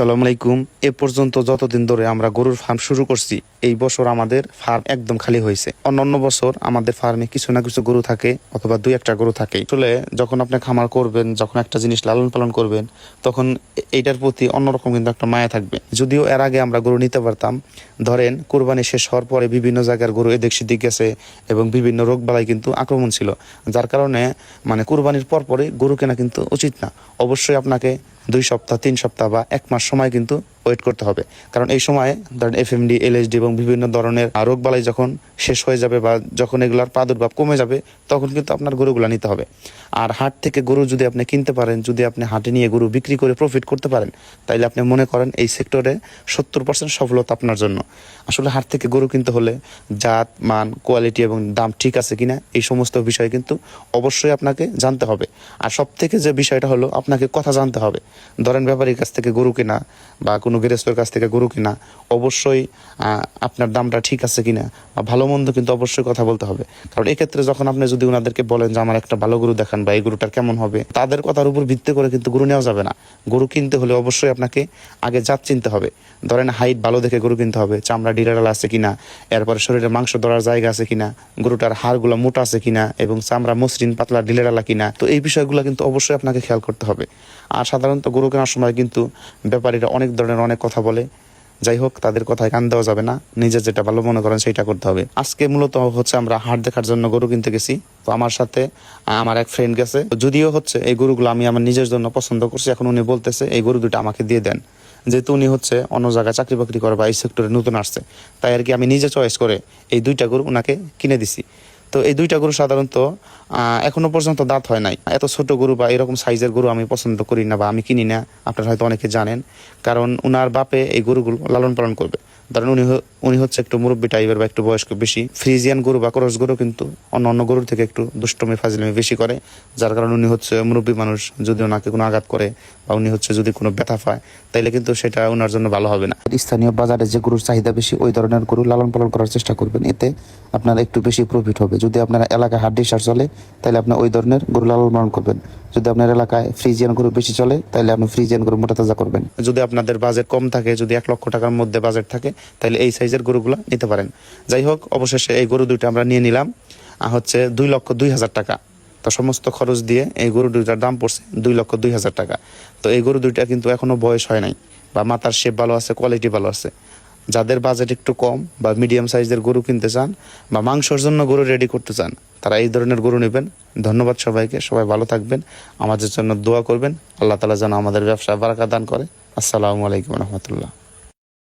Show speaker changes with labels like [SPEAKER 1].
[SPEAKER 1] আসসালামু আলাইকুম। এ পর্যন্ত যতদিন ধরে আমরা গরুর ফার্ম শুরু করছি এই বছর আমাদের ফার্ম একদম খালি হয়েছে। অন্যান্য বছর আমাদের ফার্মে কিছু না কিছু গরু থাকে অথবা দুই একটা গরু থাকে। আসলে যখন আপনি খামার করবেন, যখন একটা জিনিস লালন পালন করবেন, তখন এইটার প্রতি অন্যরকম কিন্তু একটা মায়া থাকবে। যদিও এর আগে আমরা গরু নিতে পারতাম, ধরেন কোরবানি শেষ হওয়ার পরে বিভিন্ন জায়গার গরু এদিক সেদিক গেছে এবং বিভিন্ন রোগ বালাই কিন্তু আক্রমণ ছিল। যার কারণে মানে কোরবানির পর পরে গরু কেনা কিন্তু উচিত না। অবশ্যই আপনাকে দুই সপ্তাহ, তিন সপ্তাহ বা এক মাস সময় কিন্তু ওয়েট করতে হবে। কারণ এই সময় ধরেন এফএমডি এলএসডি এবং বিভিন্ন ধরনের রোগ বালাই যখন শেষ হয়ে যাবে বা যখন এগুলার প্রাদুর্ভাব কমে যাবে, তখন কিন্তু আপনার গরুগুলা নিতে হবে। আর হাট থেকে গরু যদি আপনি কিনতে পারেন, যদি আপনি হাটে নিয়ে গরু বিক্রি করে প্রফিট করতে পারেন, তাইলে আপনি মনে করেন এই সেক্টরে সত্তর পার্সেন্ট সফলতা আপনার জন্য। আসলে হাট থেকে গরু কিনতে হলে জাত, মান কোয়ালিটি এবং দাম ঠিক আছে কিনা, এই সমস্ত বিষয় কিন্তু অবশ্যই আপনাকে জানতে হবে। আর সব থেকে যে বিষয়টা হলো, আপনাকে কথা জানতে হবে। ধরেন ব্যাপারীর কাছ থেকে গরু কেনা বা কোনো গৃহস্থের কাছ থেকে গরু কিনা, অবশ্যই আপনার দামটা ঠিক আছে কিনা বা ভালো মন্দ কিন্তু অবশ্যই কথা বলতে হবে। কারণ এক্ষেত্রে যখন আপনি যদি ওনাদেরকে বলেন যে আমার একটা ভালো গরু দেখান বা এই গরুটার কেমন হবে, তাদের কথার উপর ভিত্তি করে কিন্তু গরু নেওয়া যাবে না। গরু কিনতে হলে অবশ্যই আপনাকে আগে জাত চিনতে হবে। ধরেন হাইট ভালো দেখে গরু কিনতে হবে, চামড়া ডিরাল আছে কিনা, এরপরে শরীরে মাংস ধরার জায়গা আছে কিনা, গরুটার হাড়গুলো মোটা আছে কিনা এবং চামড়া মসৃণ, পাতলা ডিলেরালা কিনা, তো এই বিষয়গুলো কিন্তু অবশ্যই আপনাকে খেয়াল করতে হবে। আর সাধারণত গরু কেনার সময় কিন্তু ব্যাপারীরা অনেক ধরনের অনেক কথা বলে। যাই হোক, তাদের কথায় কান দেওয়া যাবে না। নিজের যেটা ভালো মনে করেন সেটা করতে হবে। আজকে মূলত হচ্ছে আমরা হাট দেখার জন্য গরু কিনতে গেছি। তো আমার সাথে আমার এক ফ্রেন্ড গেছে। যদিও হচ্ছে এই গরুগুলো আমি আমার নিজের জন্য পছন্দ করছি, এখন উনি বলতেছে, এই গরু দুটো আমাকে দিয়ে দেন। যেহেতু উনি হচ্ছে অন্য জায়গায় চাকরি বাকরি করে বা এই সেক্টরে নতুন আসছে। তাই আর কি আমি নিজে চয়েস করে এই দুইটা গরু ওনাকে কিনে দিছি। তো এই দুইটা গরু সাধারণত এখনও এখনও পর্যন্ত দাঁত হয় নাই। এত ছোট গরু বা এরকম সাইজের গরু আমি পছন্দ করি না বা আমি কিনি না, আপনারা হয়তো অনেকে জানেন। কারণ উনার বাপে এই গরুগুলো লালন পালন করবে। ধরেন উনি উনি হচ্ছে একটু মুরব্বী টাইপের বা একটু বয়স্ক, বেশি ফ্রিজিয়ান গরু বা ক্রস গরু কিন্তু অন্য অন্য গরুর থেকে একটু দুষ্টমি, ফাজলামি বেশি করে। যার কারণে উনি হচ্ছে মুরব্বী মানুষ যদি ওনাকে কোনো আঘাত করে বা উনি হচ্ছে যদি কোনো ব্যথা পায়, তাইলে কিন্তু সেটা ওনার জন্য ভালো হবে না। স্থানীয় বাজারে যে গরুর চাহিদা বেশি, ওই ধরনের গরু লালন পালন করার চেষ্টা করবেন। এতে আপনার একটু বেশি প্রফিট হবে। যদি আপনার এলাকায় হাড্ডি সার চলে তাহলে আপনি ওই ধরনের গরু লালন পালন করবেন। যদি আপনার এলাকায় ফ্রিজিয়ান গরু বেশি চলে, তাহলে আপনি ফ্রিজিয়ান গরু মোটা তাজা করবেন। যদি আপনাদের বাজেট কম থাকে, যদি এক লক্ষ টাকার মধ্যে বাজেট থাকে, তাহলে এই সাইজের গরুগুলো নিতে পারেন। যাই হোক, অবশেষে এই গরু দুইটা আমরা নিয়ে নিলাম হচ্ছে দুই লক্ষ দুই হাজার টাকা। তো সমস্ত খরচ দিয়ে এই গরু দুইটার দাম পড়ছে দুই লক্ষ দুই হাজার টাকা। তো এই গরু দুইটা কিন্তু এখনও বয়স হয় নাই, বা মাথার শেপ ভালো আছে কোয়ালিটি ভালো আছে। যাদের বাজেট একটু কম বা মিডিয়াম সাইজের গরু কিনতে চান বা মাংসর জন্য গরু রেডি করতে চান, তারা এই ধরনের গরু নেবেন। ধন্যবাদ সবাইকে। সবাই ভালো থাকবেন। আমাদের জন্য দোয়া করবেন। আল্লাহ তালা যেন আমাদের ব্যবসা বারাকা দান করে। আসসালামু আলাইকুম রহমতুল্লাহ।